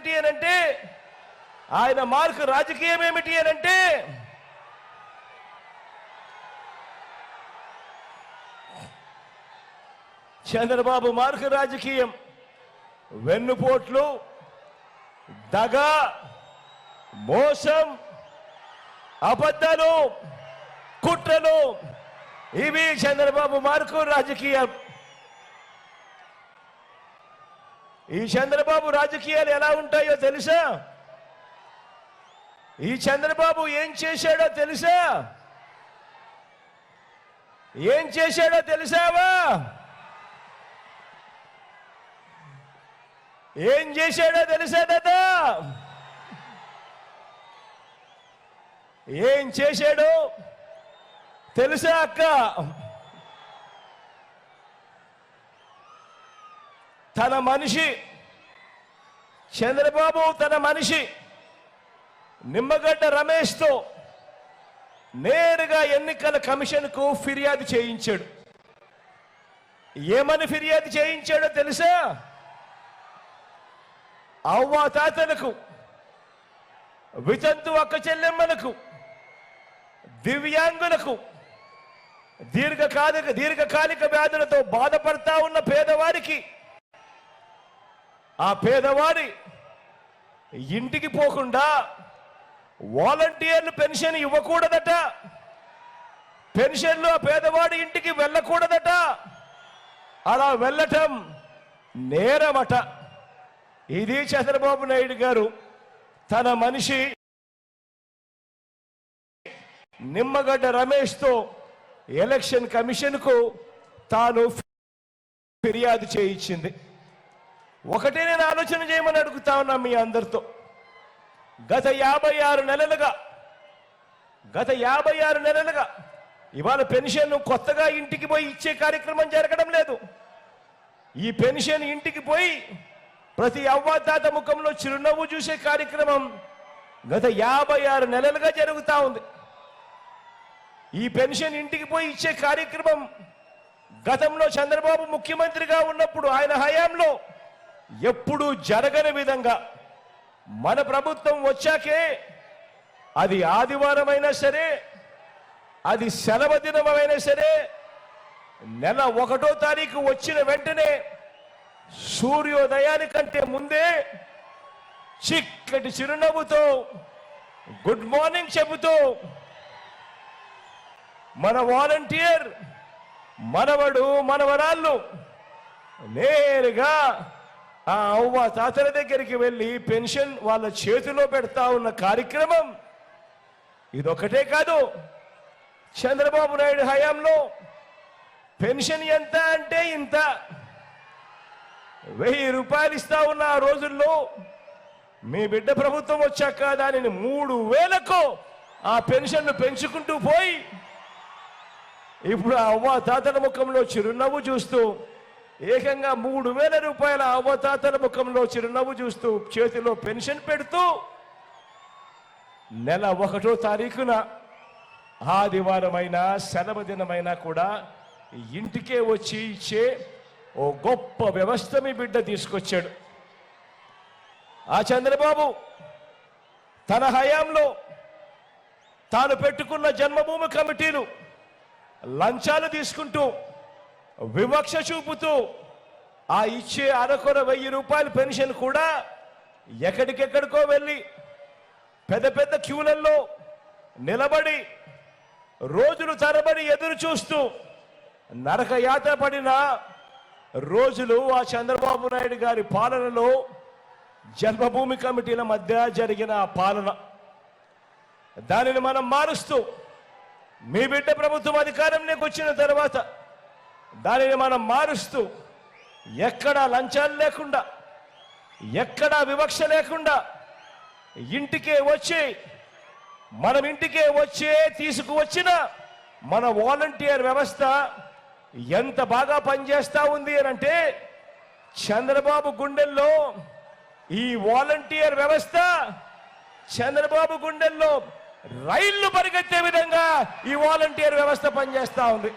ఏమిటి అని అంటే ఆయన మార్కు రాజకీయం ఏమిటి అని అంటే చంద్రబాబు మార్కు రాజకీయం వెన్నుపోట్లు దగ మోసం అబద్ధాలు కుట్రలు ఇవి చంద్రబాబు మార్కు రాజకీయం. ఈ చంద్రబాబు రాజకీయాలు ఎలా ఉంటాయో తెలుసా? ఈ చంద్రబాబు ఏం చేశాడో తెలుసా? ఏం చేశాడో తెలుసావా? ఏం చేశాడో తెలుసా దాదా? ఏం చేశాడో తెలుసా అక్క? తన మనిషి. చంద్రబాబు తన మనిషి. నిమ్మగడ్డ రమేష్తో నేరుగా ఎన్నికల కమిషన్కు ఫిర్యాదు చేయించాడు. ఏమని ఫిర్యాదు చేయించాడో తెలుసా? అవ్వ తాతలకు వితంతు అక్క చెల్లెమ్మలకు దివ్యాంగులకు దీర్ఘకాలిక దీర్ఘకాలిక వ్యాధులతో బాధపడతా ఉన్న పేదవారికి ఆ పేదవాడి ఇంటికి పోకుండా వాలంటీర్లు పెన్షన్ ఇవ్వకూడదట. పెన్షన్లు ఆ పేదవాడి ఇంటికి వెళ్ళకూడదట. అలా వెళ్ళటం నేరమట. ఇది చంద్రబాబు నాయుడు గారు తన మనిషి నిమ్మగడ్డ రమేష్తో ఎలక్షన్ కమిషన్కు తాను ఫిర్యాదు చేయించింది. ఒకటే నేను ఆలోచన చేయమని అడుగుతా ఉన్నా మీ అందరితో. గత యాభై ఆరు నెలలుగా గత యాభై ఆరు నెలలుగా ఇవాళ పెన్షన్ కొత్తగా ఇంటికి పోయి ఇచ్చే కార్యక్రమం జరగడం లేదు. ఈ పెన్షన్ ఇంటికి పోయి ప్రతి అవ్వాతాత ముఖంలో చిరునవ్వు చూసే కార్యక్రమం గత యాభై ఆరు నెలలుగా జరుగుతా ఉంది. ఈ పెన్షన్ ఇంటికి పోయి ఇచ్చే కార్యక్రమం గతంలో చంద్రబాబు ముఖ్యమంత్రిగా ఉన్నప్పుడు ఆయన హయాంలో ఎప్పుడూ జరగని విధంగా మన ప్రభుత్వం వచ్చాకే అది ఆదివారమైనా సరే అది సెలవు దినమైనా సరే నెల ఒకటో తారీఖు వచ్చిన వెంటనే సూర్యోదయానికంటే ముందే చిక్కటి చిరునవ్వుతో గుడ్ మార్నింగ్ చెబుతూ మన వాలంటీర్ మనవడు మనవరాళ్ళు నేరుగా ఆ అవ్వ తాతల దగ్గరికి వెళ్ళి పెన్షన్ వాళ్ళ చేతిలో పెడతా ఉన్న కార్యక్రమం ఇదొకటే కాదు. చంద్రబాబు నాయుడు హయాంలో పెన్షన్ ఎంత అంటే ఇంత. వెయ్యి రూపాయలు ఇస్తా ఉన్న ఆ రోజుల్లో మీ బిడ్డ ప్రభుత్వం వచ్చాక దానిని మూడు వేలకు ఆ పెన్షన్ను పెంచుకుంటూ పోయి ఇప్పుడు ఆ అవ్వ తాతల ముఖంలో చిరునవ్వు చూస్తూ ఏకంగా మూడు వేల రూపాయల అవతాతల ముఖంలో చిరునవ్వు చూస్తూ చేతిలో పెన్షన్ పెడుతూ నెల ఒకటో తారీఖున ఆదివారమైనా సెలవు దినమైనా కూడా ఇంటికే వచ్చి ఇచ్చే ఓ గొప్ప వ్యవస్థ మీ బిడ్డ తీసుకొచ్చాడు. ఆ చంద్రబాబు తన హయాంలో తాను పెట్టుకున్న జన్మభూమి కమిటీలు లంచాలు తీసుకుంటూ వివక్ష చూపుతూ ఆ ఇచ్చే అరకొర వెయ్యి రూపాయల పెన్షన్ కూడా ఎక్కడికెక్కడికో వెళ్ళి పెద్ద పెద్ద క్యూలల్లో నిలబడి రోజులు తరబడి ఎదురు చూస్తూ నరక యాత్ర పడిన రోజులు ఆ చంద్రబాబు నాయుడు గారి పాలనలో జన్మభూమి కమిటీల మధ్య జరిగిన పాలన. దానిని మనం మారుస్తూ మీ బిడ్డ ప్రభుత్వం అధికారంలోకి వచ్చిన తర్వాత దానిని మనం మారుస్తూ ఎక్కడా లంచాలు లేకుండా ఎక్కడా వివక్ష లేకుండా ఇంటికే వచ్చి మనం ఇంటికే వచ్చే తీసుకువచ్చిన మన వాలంటీర్ వ్యవస్థ ఎంత బాగా పనిచేస్తూ ఉంది అని అంటే చంద్రబాబు గుండెల్లో ఈ వాలంటీర్ వ్యవస్థ చంద్రబాబు గుండెల్లో రైళ్ళు పరిగెత్తే విధంగా ఈ వాలంటీర్ వ్యవస్థ పనిచేస్తూ ఉంది.